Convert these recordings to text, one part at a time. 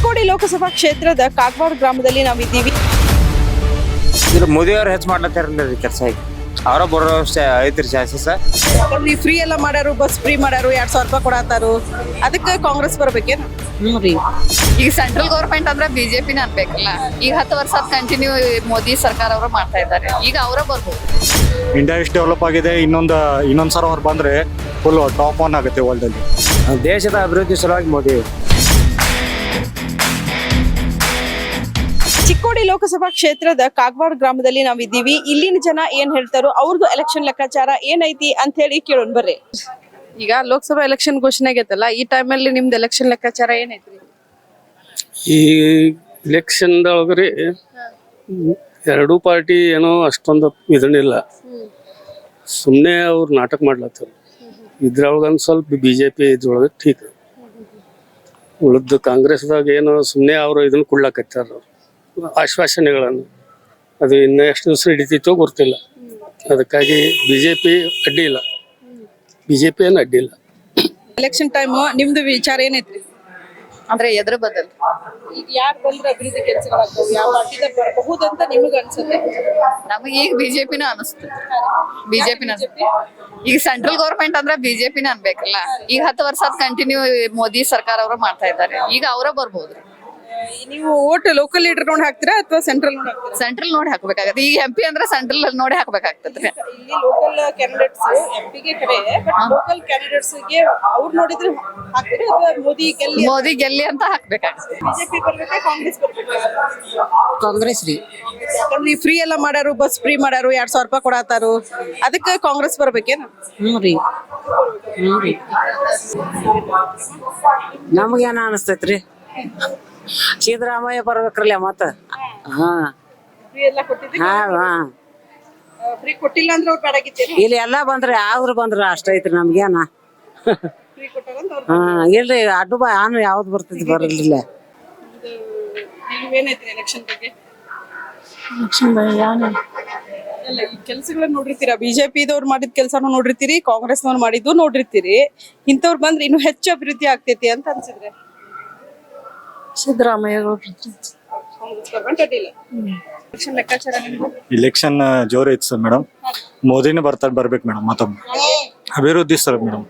ಚಿಕ್ಕೋಡಿ ಲೋಕಸಭಾ ಕ್ಷೇತ್ರದ ಕಾಗವಾಡ ಗ್ರಾಮದಲ್ಲಿ ನಾವಿದ್ದೀವಿ. ಇದ್ರ ಮೋದಿ ಅವರು ಹೆಚ್ಚು ಮಾಡ್ಲತ್ತಾರ ರೀ ಕೆಲಸ ಐತಿ. ಅವರ ಬರೋ ಐತ್ರಿ ಚಾನ್ಸಸ್ ನೀವು ಫ್ರೀ ಎಲ್ಲ ಮಾಡ್ಯಾರು ಬಸ್ ಫ್ರೀ ಮಾಡ್ಯಾರು ಎರಡ್ ಸಾವಿರ ರೂಪಾಯಿ ಕೊಡತ್ತಾರು. ಅದಕ್ಕೆ ಕಾಂಗ್ರೆಸ್ ಬರ್ಬೇಕೇನು? ಈಗ ಸೆಂಟ್ರಲ್ ಗೌರ್ಮೆಂಟ್ ಅಂದ್ರೆ ಬಿಜೆಪಿನ ಅನ್ಬೇಕಲ್ಲ. ಈಗ ಹತ್ತು ವರ್ಷ ಕಂಟಿನ್ಯೂ ಮೋದಿ ಸರ್ಕಾರ ಅವರು ಮಾಡ್ತಾ ಇದ್ದಾರೆ. ಈಗ ಅವರ ಬರ್ಬೋದು. ಇಂಡಿಯಾ ಎಷ್ಟು ಡೆವಲಪ್ ಆಗಿದೆ. ಇನ್ನೊಂದು ಇನ್ನೊಂದು ಸಲ ಅವ್ರು ಬಂದ್ರೆ ಫುಲ್ ಟಾಪ್ ಆನ್ ಆಗುತ್ತೆ ವರ್ಲ್ಡ್ ಅಲ್ಲಿ. ದೇಶದ ಅಭಿವೃದ್ಧಿ ಸಲುವಾಗಿ ಮೋದಿ ಚಿಕ್ಕೋಡಿ ಲೋಕಸಭಾ ಕ್ಷೇತ್ರದ ಕಾಗವಾಡ ಗ್ರಾಮದಲ್ಲಿ ನಾವಿದ್ದೀವಿ ಇಲ್ಲಿನ ಜನ ಏನ್ ಹೇಳ್ತಾರೋ ಅವ್ರದ್ದು ಎಲೆಕ್ಷನ್ ಲೆಕ್ಕಾಚಾರ ಏನೈತಿ ಅಂತ ಹೇಳಿ ಕೇಳೋಣ ಬರ್ರಿ. ಈಗ ಲೋಕಸಭಾ ಎಲೆಕ್ಷನ್ ಘೋಷಣೆ ಆಗೈತಲ್ಲ ಈ ಟೈಮಲ್ಲಿ ನಿಮ್ದು ಎಲೆಕ್ಷನ್ ಲೆಕ್ಕಾಚಾರ ಏನೈತ್ರಿ? ಈ ಇಲೆಕ್ಷನ್ದೊಳಗ್ರಿ ಎರಡೂ ಪಾರ್ಟಿ ಏನೋ ಅಷ್ಟೊಂದು ಇದನ್ನಿಲ್ಲ ಸುಮ್ಮನೆ ಅವ್ರು ನಾಟಕ ಮಾಡ್ಲತ್ತರು. ಇದ್ರೊಳಗೆ ಒಂದು ಸ್ವಲ್ಪ ಬಿ ಜೆ ಪಿ ಇದ್ರೊಳಗೆ ಠೀಕ್. ಉಳಿದ ಕಾಂಗ್ರೆಸ್ದಾಗ ಏನೋ ಸುಮ್ಮನೆ ಅವರು ಇದನ್ನ ಕೊಡ್ಲಾಕತ್ತಾರ ಅವ್ರು. ಆಶ್ವಾಸನೆಗಳನ್ನು. ಅದು ಇನ್ನು ಎಷ್ಟು ದಿವಸ ಹಿಡಿತಿತ್ತೋ ಗೊತ್ತಿಲ್ಲ. ಅದಕ್ಕಾಗಿ ಬಿ ಜೆ ಪಿ ಅಡ್ಡಿ ಇಲ್ಲ. ಬಿ ಜೆ ಪಿ ಏನು ಅಡ್ಡಿ ಇಲ್ಲ. ಎಲೆಕ್ಷನ್ ಟೈಮ್ ನಿಮ್ದು ವಿಚಾರ ಏನೈತ್ರಿ? ಅಂದ್ರೆ ಎದ್ರ ಬದಲ್ ಈಗ ಯಾರು ಬಂದ್ರೆ ಅಭಿವೃದ್ಧಿ ಕೆಲಸಗಳಾಗ್ತವೆ ಯಾವ ಪಾರ್ಟಿದ ಬರಬಹುದಂತ ನಿಮಗೆ ಅನ್ಸುತ್ತೆ? ನಮಗೆ ಈಗ ಬಿಜೆಪಿನ ಅನಿಸ್ತು. ಬಿಜೆಪಿನ ಈಗ ಸೆಂಟ್ರಲ್ ಗೌರ್ಮೆಂಟ್ ಅಂದ್ರೆ ಬಿಜೆಪಿನ ಅನ್ಬೇಕಲ್ಲ. ಈಗ ಹತ್ತು ವರ್ಷ ಕಂಟಿನ್ಯೂ ಮೋದಿ ಸರ್ಕಾರ ಅವರು ಮಾಡ್ತಾ ಇದ್ದಾರೆ. ಈಗ ಅವರ ಬರ್ಬೋದು. ನೀವು ಓಟ್ ಲೋಕಲ್ ಲೀಡರ್ ನೋಡಿ ಹಾಕ್ತೀರಾ ಅಥವಾ ಸೆಂಟ್ರಲ್ ನೋಡಿ ಹಾಕ್ತೀರಾ? ಸೆಂಟ್ರಲ್ ನೋಡಿ ಹಾಕ್ಬೇಕಾಗತ್ತೆ. ಈಗ ಎಂ ಪಿ ಅಂದ್ರೆ ಸೆಂಟ್ರಲ್ ನೋಡಿ ಹಾಕ್ಬೇಕಾಗ್ತದ್ರಿ ಇಲ್ಲಿ ಲೋಕಲ್ ಕ್ಯಾಂಡಿಡೇಟ್ಸ್ ಎಂಪಿಗೆ ಗೆ ಬಟ್ ಲೋಕಲ್ ಕ್ಯಾಂಡಿಡೇಟ್ಸ್ಗೆ ಅವ್ರು ನೋಡಿದ್ರೆ ಹಾಕ್ತೀರಾ ಅಥವಾ ಮೋದಿ ಗೆಲ್ಲಿ ಮೋದಿ ಗೆಲ್ಲಿ ಅಂತ ಹಾಕ್ಬೇಕಾಗ್ತದೆ ಬಿಜೆಪಿ ಬರ್ಬೇಕಾ ಕಾಂಗ್ರೆಸ್ ಬರ್ಬೇಕಾ? ಕಾಂಗ್ರೆಸ್ ರೀ. ಯಾಕಂದ್ರೆ ಫ್ರೀ ಎಲ್ಲ ಮಾಡ್ಯಾರು ಬಸ್ ಫ್ರೀ ಮಾಡ್ಯಾರು ಎರಡ್ ಸಾವಿರ ರೂಪಾಯಿ ಕೊಡತ್ತಾರು ಅದಕ್ಕೆ ಕಾಂಗ್ರೆಸ್ ಬರ್ಬೇಕೇನು? ಹ್ಞೂ ರೀ. ಹ್ಞೂ ರೀ. ನಮಗೇನ ಅನಿಸ್ತೈತ್ರಿ? ಸಿದ್ದರಾಮಯ್ಯ ಬರ್ಬೇಕ್ರಲ್ಲ ಮತ್ತ? ಹಾ. ಫ್ರೀ ಎಲ್ಲ ಕೊಟ್ಟಿದ್ರೆ? ಹಾ ಫ್ರೀ ಕೊಟ್ಟಿಲ್ಲ ಅಂದ್ರೆ ಅವ್ರು ಬೇಡಾಗಿತ್ತೇನು ಇಲ್ಲಿ ಎಲ್ಲಾ ಬಂದ್ರೆ ಯಾವ್ದ್ರ ಬಂದ್ರ ಅಷ್ಟೈತ್ರಿ ನಮ್ಗೇನ. ಫ್ರೀ ಕೊಟ್ಟಾರಂತ ಅವ್ರು ಹಾ ಇಲ್ರಿ ಅಡ್ಡು ಬಾ ಆನು ಯಾವ್ದು ಬರ್ತೈತಿ ಬರಲಿಲ್ಲ. ನೀವೇನೈತ್ರಿ ಎಲೆಕ್ಷನ್ ಬಗ್ಗೆ? ಅಲ್ಲ ಈ ಕೆಲಸಗಳನ್ನ ನೋಡಿರ್ತೀರಾ? ಬಿಜೆಪಿದವ್ರು ಮಾಡಿದ ಕೆಲಸನೂ ನೋಡಿರ್ತೀರಿ ಕಾಂಗ್ರೆಸ್ನವ್ರು ಮಾಡಿದ್ದು ನೋಡಿರ್ತೀರಿ. ಇಂಥವ್ರು ಬಂದ್ರೆ ಇನ್ನೂ ಹೆಚ್ಚು ಅಭಿವೃದ್ಧಿ ಆಗ್ತೈತಿ ಅಂತ ಅನ್ಸಿದ್ರೆ ಸಿದ್ದರಾಮಯ್ಯ ಕಾಂಗ್ರೆಸ್ ಗೌರ್ಮೆಂಟ್ ಅಡ್ಡಿಲ್ಲ ಎಲೆಕ್ಷನ್ ಲೆಕ್ಕಾಚಾರ ನಿಮ್ದು? ಇಲೆಕ್ಷನ್ ಜೋರ್ ಐತೆ ಸರ್ ಮೇಡಮ್ ಮೋದಿನೇ ಬರ್ತಾರೆ ಬರ್ಬೇಕು ಮೇಡಮ್ ಮತ್ತೊಮ್ಮೆ. ಅಭಿವೃದ್ಧಿ ಸರ್ ಮೇಡಮ್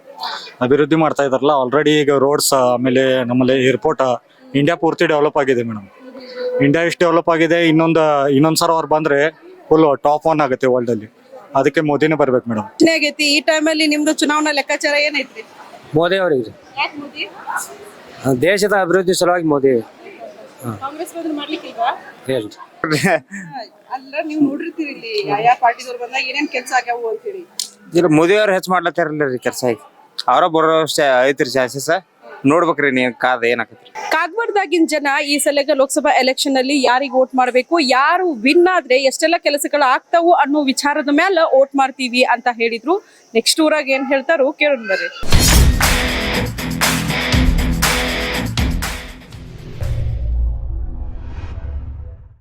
ಅಭಿವೃದ್ಧಿ ಮಾಡ್ತಾ ಇದಾರಲ್ಲ ಆಲ್ರೆಡಿ ಈಗ ರೋಡ್ಸ್ ಆಮೇಲೆ ನಮ್ಮಲ್ಲಿ ಏರ್ಪೋರ್ಟ್ ಇಂಡಿಯಾ ಪೂರ್ತಿ ಡೆವಲಪ್ ಆಗಿದೆ ಮೇಡಮ್ ಇಂಡಿಯಾ ಇಷ್ಟು ಡೆವಲಪ್ ಆಗಿದೆ ಇನ್ನೊಂದು ಇನ್ನೊಂದು ಸಲ ಅವ್ರು ಬಂದ್ರೆ ಫುಲ್ ಟಾಪ್ ಒನ್ ಆಗುತ್ತೆ ವರ್ಲ್ಡ್ ಅಲ್ಲಿ. ಅದಕ್ಕೆ ಮೋದಿನೇ ಬರ್ಬೇಕು ಮೇಡಮ್ ಆಗೈತಿ ಈ ಟೈಮಲ್ಲಿ ನಿಮ್ದು ಚುನಾವಣಾ ಲೆಕ್ಕಾಚಾರ ಏನೈತಿ ಮೋದಿ ಅವ್ರಿಗೆ. ಯಾಕೆ ಮೋದಿ? ದೇಶದ ಅಭಿವೃದ್ಧಿ ಸಲುವಾಗಿ ಮೋದಿ. ಕಾಂಗ್ರೆಸ್ ಬಂದ್ರೆ ಮಾಡ್ಲಿಕ್ಕಿಲ್ವಾ? ಹೇಳಿ ಅಲ್ಲ ನೀವು ನೋಡಿರ್ತೀರಿ ಇಲ್ಲಿ ಯಾವ ಪಾರ್ಟಿದವ್ರು ಬಂದಾಗ ಏನೇನ್ ಕೆಲಸ ಆಗ್ಯಾವು ಅಂತೇಳಿ. ಇದ್ರ ಮೋದಿ ಅವ್ರು ಹೆಚ್ಚು ಮಾಡ್ಲತ್ತಾರಲ್ಲ ರೀ ಕೆಲಸ ಐತಿ ಅವರ ಬರೋ ಅಷ್ಟೇ ಐತ್ರಿ ಚಾನ್ಸಸ್. ನೋಡ್ಬೇಕ್ರಿ ನೀವು ಕಾದ ಏನಾಕತ್ರಿ ಕಾಗವಾಡದಾಗಿನ ಜನ ಈ ಸಲಗ ಲೋಕಸಭಾ ಎಲೆಕ್ಷನ್ ಅಲ್ಲಿ ಯಾರಿಗೆ ವೋಟ್ ಮಾಡಬೇಕು ಯಾರು ವಿನ್ ಆದ್ರೆ ಎಷ್ಟೆಲ್ಲ ಕೆಲಸಗಳು ಆಗ್ತಾವು ಅನ್ನೋ ವಿಚಾರದ ಮೇಲೆ ವೋಟ್ ಮಾಡ್ತೀವಿ ಅಂತ ಹೇಳಿದ್ರು. ನೆಕ್ಸ್ಟ್ ಊರಾಗ ಏನ್ ಹೇಳ್ತಾರೋ ಕೇಳೋಣ ಬರ್ರಿ.